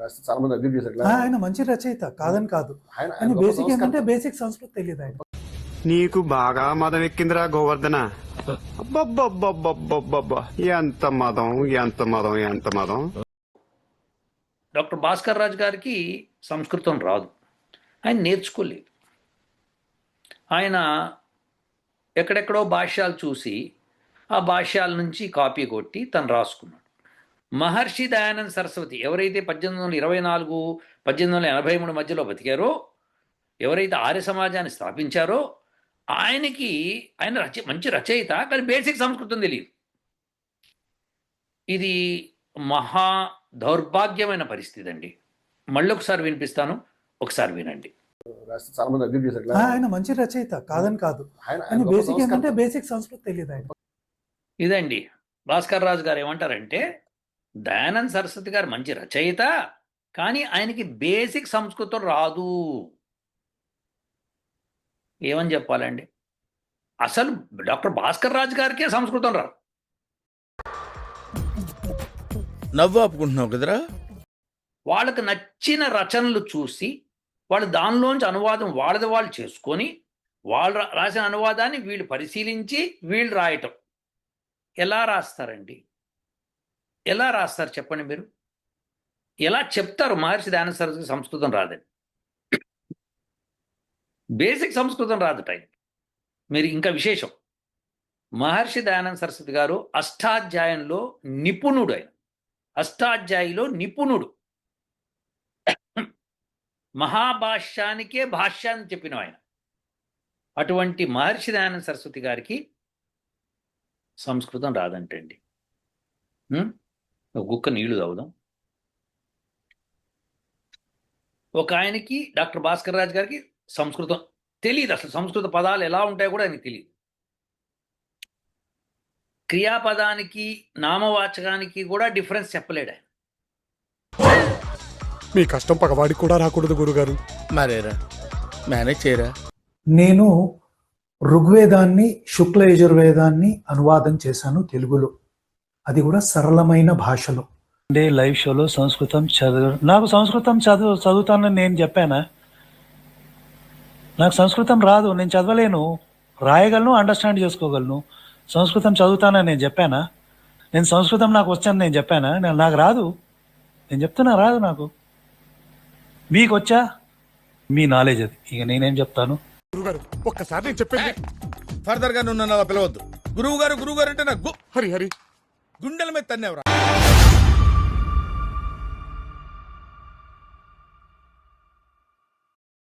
రాస్తే చాలా మంది అగ్రి చేశారు ఆయన మంచి రచయిత కాదని కాదు. ఆయన బేసిక్. ఏంటంటే బేసిక్ సంస్కృతి తెలియదు ఆయన నీకు బాగా మదం ఎక్కిందిరా గోవర్ధన. ఎంత మదం ఎంత మదం ఎంత మదం. డాక్టర్ భాస్కర్ రాజు గారికి సంస్కృతం రాదు. ఆయన నేర్చుకోలేదు. ఆయన ఎక్కడెక్కడో భాష్యాలు చూసి ఆ భాష్యాల నుంచి కాపీ కొట్టి తను రాసుకున్నాడు. మహర్షి దయానంద్ సరస్వతి ఎవరైతే పద్దెనిమిది వందల ఇరవై నాలుగు పద్దెనిమిది వందల ఎనభై మూడు మధ్యలో బతికారో ఎవరైతే ఆర్య సమాజాన్ని స్థాపించారో ఆయనకి ఆయన రచ మంచి రచయిత కానీ బేసిక్ సంస్కృతం తెలియదు. ఇది మహా దౌర్భాగ్యమైన పరిస్థితి అండి. మళ్ళీ ఒకసారి వినిపిస్తాను ఒకసారి వినండి. రాస్తే చాలా మంది అగ్రి చేశారు ఆ, ఆయన మంచి రచయిత కాదని కాదు. ఆయన బేసిక్. ఏంటంటే బేసిక్ సంస్కృతి తెలియదు ఆయన ఇదండి భాస్కర్ రాజు గారు ఏమంటారంటే దయానంద్ సరస్వతి గారు మంచి రచయిత కానీ ఆయనకి బేసిక్ సంస్కృతం రాదు. ఏమని చెప్పాలండి? అసలు డాక్టర్ భాస్కర్ రాజు గారికే సంస్కృతం రాదు. నవ్వు ఆపుకుంటున్నావు కదరా? వాళ్ళకి నచ్చిన రచనలు చూసి వాళ్ళు దానిలోంచి అనువాదం వాళ్ళది వాళ్ళు చేసుకొని వాళ్ళు రా- రాసిన అనువాదాన్ని వీళ్ళు పరిశీలించి వీళ్ళు రాయటం. ఎలా రాస్తారండి? ఎలా రాస్తారు చెప్పండి మీరు? ఎలా చెప్తారు మహర్షి దయానంద సరస్వతి సంస్కృతం రాదని? బేసిక్ సంస్కృతం రాదు టైం. మీరు ఇంకా విశేషం. మహర్షి దయానంద సరస్వతి గారు అష్టాధ్యాయంలో నిపుణుడు ఆయన. అష్టాధ్యాయిలో నిపుణుడు. మహాభాష్యానికే భాష్యాన్ని చెప్పిన ఆయన. అటువంటి మహర్షి దయానంద సరస్వతి గారికి సంస్కృతం రాదంటండి. ఒక గుక్క నీళ్ళు తాగుదాం. ఒక ఆయనకి డాక్టర్ భాస్కర్ రాజు గారికి సంస్కృతం తెలియదు అసలు సంస్కృత పదాలు ఎలా ఉంటాయో కూడా ఆయనకి తెలియదు క్రియాపదానికి నామవాచకానికి కూడా డిఫరెన్స్ చెప్పలేడు ఆయన. మీ కష్టం పగవాడికి కూడా రాకూడదు గురుగారు. మరేరా? మేనేజ్ చేయరా? నేను ఋగ్వేదాన్ని శుక్ల యజుర్వేదాన్ని అనువాదం చేశాను తెలుగులో. అది కూడా సరళమైన భాషలో. డే లైవ్ షోలో సంస్కృతం చదువు. నాకు సంస్కృతం చదువు చదువుతానని నేను చెప్పానా? నాకు సంస్కృతం రాదు నేను చదవలేను. రాయగలను అండర్స్టాండ్ చేసుకోగలను. సంస్కృతం చదువుతానని నేను చెప్పానా? నేను సంస్కృతం నాకు వచ్చాను నేను చెప్పానా? నేను నాకు రాదు. నేను చెప్తున్నా రాదు నాకు. మీకు వచ్చా? మీ నాలెడ్జ్ అది. ఇక నేనేం చెప్తాను? గురుగారు ఒక్కసారి నేను చెప్పేది. ఫర్దర్గా నువ్వు నన్ను అలా పిలవద్దు. గురువు గారు గురువు గారు అంటే నాకు హరి హరి. గుండెల మీద తన్నేవరా?